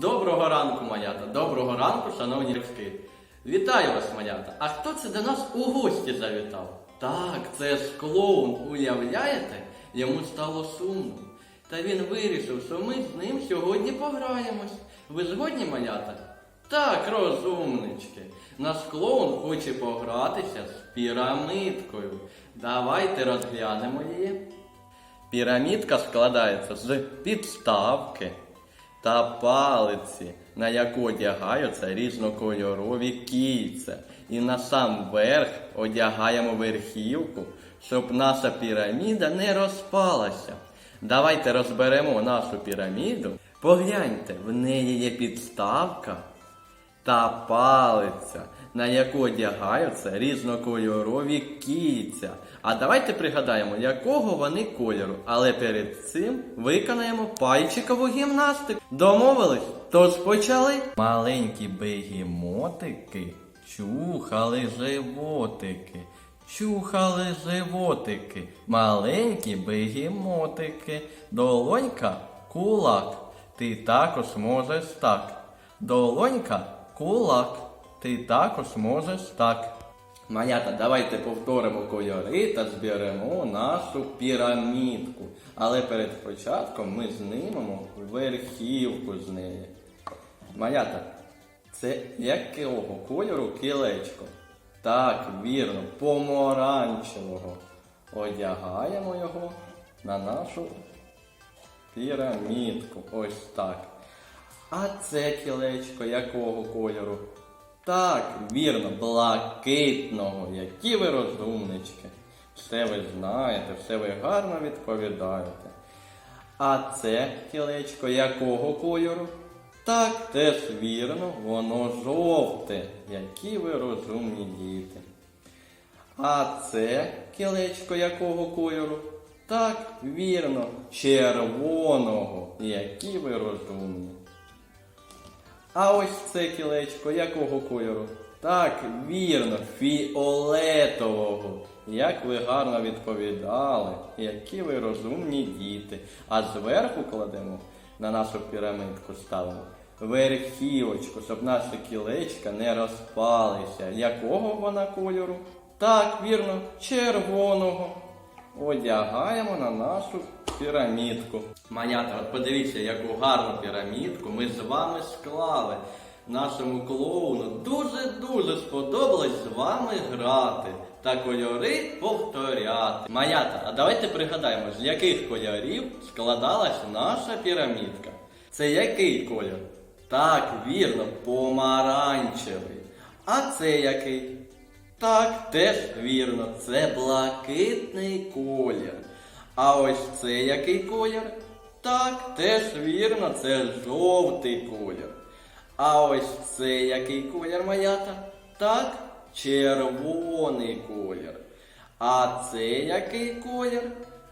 Доброго ранку, малята! Доброго ранку, шановні батьки! Вітаю вас, малята! А хто це до нас у гості завітав? Так, це ж клоун, уявляєте? Йому стало сумно. Та він вирішив, що ми з ним сьогодні пограємось. Ви згодні, малята? Так, розумнички. Наш клоун хоче погратися з пірамидкою. Давайте розглянемо її. Пірамідка складається з підставки та палиці, на яку одягаються різнокольорові кільця. І на сам верх одягаємо верхівку, щоб наша піраміда не розпалася. Давайте розберемо нашу піраміду. Погляньте, в неї є підставка та палиця, на яку одягаються різнокольорові кільця. А давайте пригадаємо, якого вони кольору. Але перед цим виконаємо пальчикову гімнастику. Домовились? Тож почали. Маленькі бегемотики чухали животики. Чухали животики, маленькі бегемотики, долонька кулак. Ти також можеш так. Долонька кулак. Ти також можеш так. Малята, давайте повторимо кольори та зберемо нашу пірамідку. Але перед початком ми знімемо верхівку з неї. Малята, це якого кольору кілечко? Так, вірно, помаранчевого. Одягаємо його на нашу пірамідку. Ось так. А це кілечко якого кольору? Так, вірно, блакитного. Які ви розумнички. Все ви знаєте, все ви гарно відповідаєте. А це кілечко якого кольору? Так, теж вірно, воно жовте. Які ви розумні діти. А це кілечко якого кольору? Так, вірно, червоного. Які ви розумні. А ось це кілечко якого кольору? Так, вірно, фіолетового. Як ви гарно відповідали, які ви розумні діти. А зверху кладемо на нашу пірамидку ставимо верхівочку, щоб наші кілечка не розпалися. Якого вона кольору? Так, вірно, червоного. Одягаємо на нашу пірамідку. Малята, от подивіться, яку гарну пірамідку ми з вами склали. Нашому клоуну дуже-дуже сподобалось з вами грати та кольори повторяти. Малята, а давайте пригадаємо, з яких кольорів складалась наша пірамідка. Це який колір? Так, вірно, помаранчевий. А це який? Так, теж вірно, це блакитний колір. А ось це який колір? Так, теж вірно, це жовтий колір. А ось це який колір маята? Так, червоний колір. А це який колір?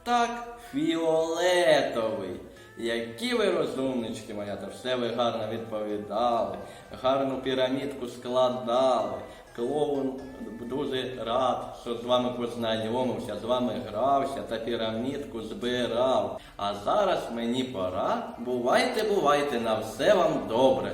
Так, фіолетовий. Які ви розумнички, маята, все ви гарно відповідали, гарну пірамідку складали. Клоун дуже рад, що з вами познайомився, з вами грався та пірамідку збирав. А зараз мені пора. Бувайте, бувайте, на все вам добре.